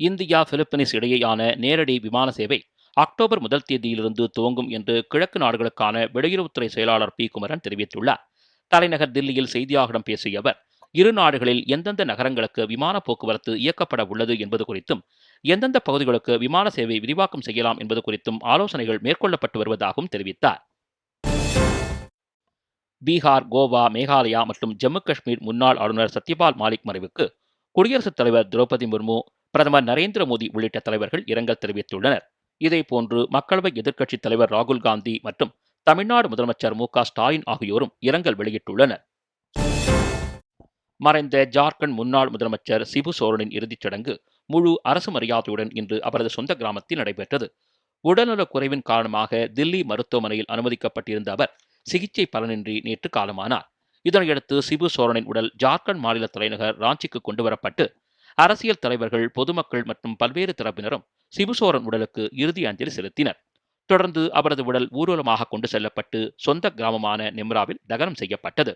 India Philippines இடையேயான நேரடி விமான சேவை அக்டோபர் முதல் தேதியிலிருந்து துவங்கும் என்று கிழக்கு நாடுகளுக்கான வெளியுறவுத்துறை செயலாளர் பி. குமரன் தெரிவித்துள்ளார். தலைநகர் தில்லியில் செய்தியாளர்களிடம் பேசிய அவர் இரு நாடுகளில் எந்தெந்த நகரங்களுக்கு விமான போக்குவரத்து இயக்கப்பட உள்ளது என்பது குறித்தும் எந்தெந்த பகுதிகளுக்கு விமான சேவை விரிவாக்கம் செய்யலாம் என்பது குறித்தும் ஆலோசனைகள் மேற்கொள்ளப்பட்டு வருவதாகவும் தெரிவித்தார். பீகார் கோவா மேகாலயா மற்றும் ஜம்மு காஷ்மீர் முன்னாள் ஆளுநர் சத்யபால் மாலிக் மறைவுக்கு குடியரசுத் தலைவர் திரௌபதி முர்மு பிரதமர் நரேந்திர மோடி உள்ளிட்ட தலைவர்கள் இரங்கல் தெரிவித்துள்ளனர். இதேபோன்று மக்களவை எதிர்க்கட்சித் தலைவர் ராகுல் காந்தி மற்றும் தமிழ்நாடு முதலமைச்சர் மு ஸ்டாலின் ஆகியோரும் இரங்கல் வெளியிட்டுள்ளனர். மறைந்த ஜார்க்கண்ட் முன்னாள் முதலமைச்சர் சிபு சோரனின் இறுதிச் சடங்கு முழு அரசு மரியாதையுடன் இன்று அவரது சொந்த கிராமத்தில் நடைபெற்றது. உடல்நலக் குறைவின் காரணமாக தில்லி மருத்துவமனையில் அனுமதிக்கப்பட்டிருந்த அவர் சிகிச்சை பலனின்றி நேற்று காலமானார். இதனையடுத்து சிபு சோரனின் உடல் ஜார்க்கண்ட் மாநில தலைநகர் ராஞ்சிக்கு கொண்டுவரப்பட்டு அரசியல் தலைவர்கள் பொதுமக்கள் மற்றும் பல்வேறு தரப்பினரும் சிபுசோரன் உடலுக்கு இறுதி அஞ்சலி செலுத்தினர். தொடர்ந்து அவரது உடல் ஊர்வலமாக கொண்டு செல்லப்பட்டு சொந்த கிராமமான நெம்ராவில் தகனம் செய்யப்பட்டது.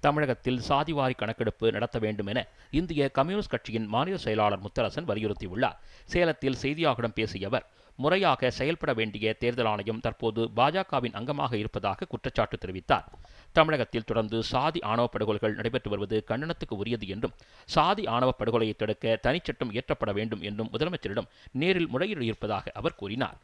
தமிழகத்தில் சாதிவாரி கணக்கெடுப்பு நடத்த வேண்டும் என இந்திய கம்யூனிஸ்ட் கட்சியின் மாநில செயலாளர் முத்தரசன் வலியுறுத்தியுள்ளார். சேலத்தில் செய்தியாளர்களிடம் பேசிய அவர் முறையாக செயல்பட வேண்டிய தேர்தல் ஆணையம் தற்போது பாஜகவின் அங்கமாக இருப்பதாக குற்றச்சாட்டு தெரிவித்தார். தமிழகத்தில் தொடர்ந்து சாதி ஆணவ படுகொலைகள் நடைபெற்று வருவது கண்டனத்துக்கு உரியது என்றும் சாதி ஆணவ படுகொலையை தடுக்க தனிச்சட்டம் இயற்றப்பட வேண்டும் என்றும் முதலமைச்சரிடம் நேரில் முறையீடு இருப்பதாக அவர் கூறினார்.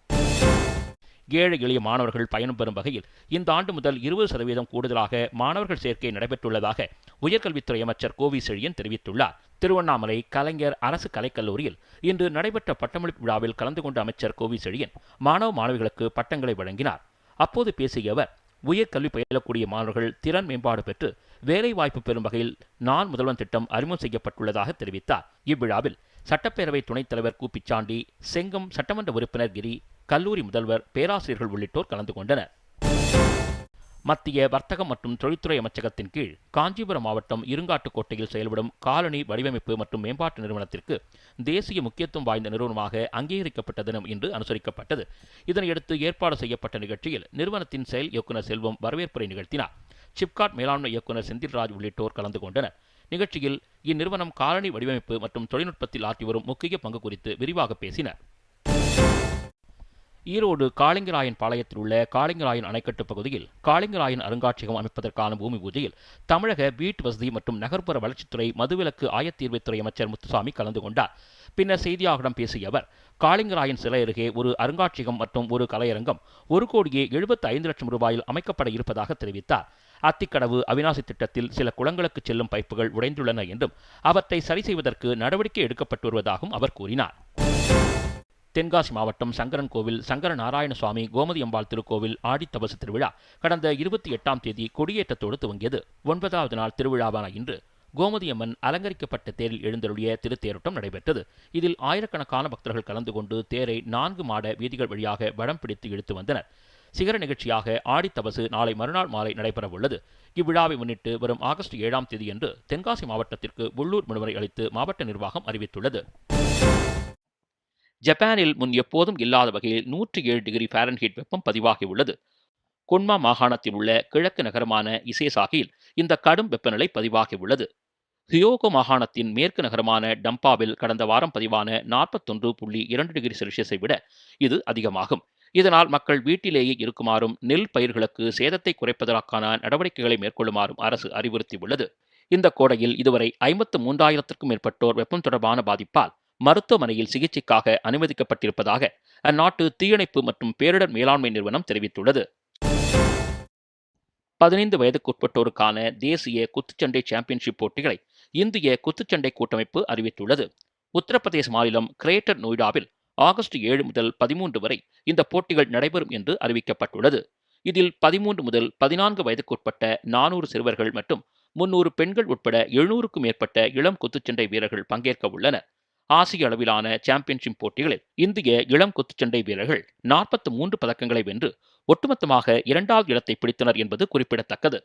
ஏழை எளிய மாணவர்கள் பயன்பெறும் வகையில் இந்த ஆண்டு முதல் இருபது சதவீதம் கூடுதலாக மாணவர்கள் சேர்க்கை நடைபெற்றுள்ளதாக உயர்கல்வித்துறை அமைச்சர் கோவி செழியன் தெரிவித்துள்ளார். திருவண்ணாமலை கலைஞர் அரசு கலைக்கல்லூரியில் இன்று நடைபெற்ற பட்டமளிப்பு விழாவில் கலந்து கொண்ட அமைச்சர் கோவி செழியன் மாணவ மாணவிகளுக்கு பட்டங்களை வழங்கினார். அப்போது பேசிய அவர் உயர்கல்வி பயிலக்கூடிய மாணவர்கள் திறன் மேம்பாடு பெற்று வேலை வாய்ப்பு பெறும் வகையில் நான் முதல்வன் திட்டம் அறிமுகம் செய்யப்பட்டுள்ளதாக தெரிவித்தார். இவ்விழாவில் சட்டப்பேரவை துணைத் தலைவர் கு. பிச்சாண்டி செங்கம் சட்டமன்ற உறுப்பினர் கிரி கல்லூரி முதல்வர் பேராசிரியர்கள் உள்ளிட்டோர் கலந்து கொண்டனர். மத்திய வர்த்தகம் மற்றும் தொழில்துறை அமைச்சகத்தின் கீழ் காஞ்சிபுரம் மாவட்டம் இருங்காட்டுக்கோட்டையில் செயல்படும் காலனி வடிவமைப்பு மற்றும் மேம்பாட்டு நிறுவனத்திற்கு தேசிய முக்கியத்துவம் வாய்ந்த நிறுவனமாக அங்கீகரிக்கப்பட்ட தினம் இன்று அனுசரிக்கப்பட்டது. இதனையடுத்து ஏற்பாடு செய்யப்பட்ட நிகழ்ச்சியில் நிறுவனத்தின் செயல் இயக்குநர் செல்வம் வரவேற்புரை நிகழ்த்தினார். சிப்காட் மேலாண்மை இயக்குநர் செந்தில்ராஜ் உள்ளிட்டோர் கலந்து கொண்டனர். நிகழ்ச்சியில் இந்நிறுவனம் காலனி வடிவமைப்பு மற்றும் தொழில்நுட்பத்தில் ஆற்றி வரும் முக்கிய பங்கு குறித்து விரிவாக பேசினர். ஈரோடு காளிங்கராயன் பாளையத்தில் உள்ள காளிங்கராயன் அணைக்கட்டு பகுதியில் காளிங்கராயன் அருங்காட்சியகம் அமைப்பதற்கான பூமி பூஜையில் தமிழக வீட்டு வசதி மற்றும் நகர்ப்புற வளர்ச்சித்துறை மதுவிலக்கு ஆயத்தீர்வைத்துறை அமைச்சர் முத்துசாமி கலந்து கொண்டார். பின்னர் செய்தியாளர்களிடம் பேசிய அவர் காளிங்கராயன் சிலை அருகே ஒரு அருங்காட்சியகம் மற்றும் ஒரு கலையரங்கம் ஒரு கோடியே எழுபத்தி ஐந்து லட்சம் ரூபாயில் அமைக்கப்பட இருப்பதாக தெரிவித்தார். அத்திக்கடவு அவினாசி திட்டத்தில் சில குளங்களுக்கு செல்லும் பைப்புகள் உடைந்துள்ளன என்றும் அவற்றை சரி செய்வதற்கு நடவடிக்கை எடுக்கப்பட்டு வருவதாகவும் அவர் கூறினார். தென்காசி மாவட்டம் சங்கரன் கோவில் சங்கர நாராயண சுவாமி கோமதி அம்பாள் திருக்கோவில் ஆடித்தபசு திருவிழா கடந்த இருபத்தி எட்டாம் தேதி கொடியேற்றத்தோடு துவங்கியது. ஒன்பதாவது நாள் திருவிழாவான இன்று கோமதியம்மன் அலங்கரிக்கப்பட்ட தேரில் எழுந்தருளிய திருத்தேரோட்டம் நடைபெற்றது. இதில் ஆயிரக்கணக்கான பக்தர்கள் கலந்து கொண்டு தேரை நான்கு மாட வீதிகள் வழியாக வடம் பிடித்து இழுத்து வந்தனர். சிகர நிகழ்ச்சியாக ஆடித்தபசு நாளை மறுநாள் மாலை நடைபெறவுள்ளது. இவ்விழாவை முன்னிட்டு வரும் ஆகஸ்ட் ஏழாம் தேதியன்று தென்காசி மாவட்டத்திற்கு உள்ளூர் விடுமுறை அளித்து மாவட்ட நிர்வாகம் அறிவித்துள்ளது. ஜப்பானில் முன் எப்போதும் இல்லாத வகையில் நூற்றி ஏழு டிகிரி ஃபாரன்ஹீட் வெப்பம் பதிவாகியுள்ளது கொன்மா மாகாணத்தில் உள்ள கிழக்கு நகரமான இசேசாகியில் இந்த கடும் வெப்பநிலை பதிவாகியுள்ளது ஹியோகோ மாகாணத்தின் மேற்கு நகரமான டம்பாவில் கடந்த வாரம் பதிவான நாற்பத்தொன்று புள்ளி இரண்டு டிகிரி செல்சியஸை விட இது அதிகமாகும். இதனால் மக்கள் வீட்டிலேயே இருக்குமாறும் நெல் பயிர்களுக்கு சேதத்தை குறைப்பதற்கான நடவடிக்கைகளை மேற்கொள்ளுமாறும் அரசு அறிவுறுத்தியுள்ளது. இந்த கோடையில் இதுவரை ஐம்பத்து மூன்றாயிரத்திற்கும் மேற்பட்டோர் வெப்பம் தொடர்பான பாதிப்பால் மருத்துவமனையில் சிகிச்சைக்காக அனுமதிக்கப்பட்டிருப்பதாக அந்நாட்டு தீயணைப்பு மற்றும் பேரிடர் மேலாண்மை நிறுவனம் தெரிவித்துள்ளது. பதினைந்து வயதுக்குட்பட்டோருக்கான தேசிய குத்துச்சண்டை சாம்பியன்ஷிப் போட்டிகளை இந்திய குத்துச்சண்டை கூட்டமைப்பு அறிவித்துள்ளது. உத்தரப்பிரதேச மாநிலம் கிரேட்டர் நொய்டாவில் ஆகஸ்ட் ஏழு முதல் பதிமூன்று வரை இந்த போட்டிகள் நடைபெறும் என்று அறிவிக்கப்பட்டுள்ளது. இதில் பதிமூன்று முதல் பதினான்கு வயதுக்குட்பட்ட நானூறு சிறுவர்கள் மற்றும் முன்னூறு பெண்கள் உட்பட எழுநூறுக்கும் மேற்பட்ட இளம் குத்துச்சண்டை வீரர்கள் பங்கேற்க உள்ளனர். ஆசிய அளவிலான சாம்பியன்ஷிப் போட்டிகளில் இந்திய இளம் குத்துச்சண்டை வீரர்கள் நாற்பத்தி மூன்று பதக்கங்களை வென்று ஒட்டுமொத்தமாக இரண்டாவது இடத்தை பிடித்தனர் என்பது குறிப்பிடத்தக்கது.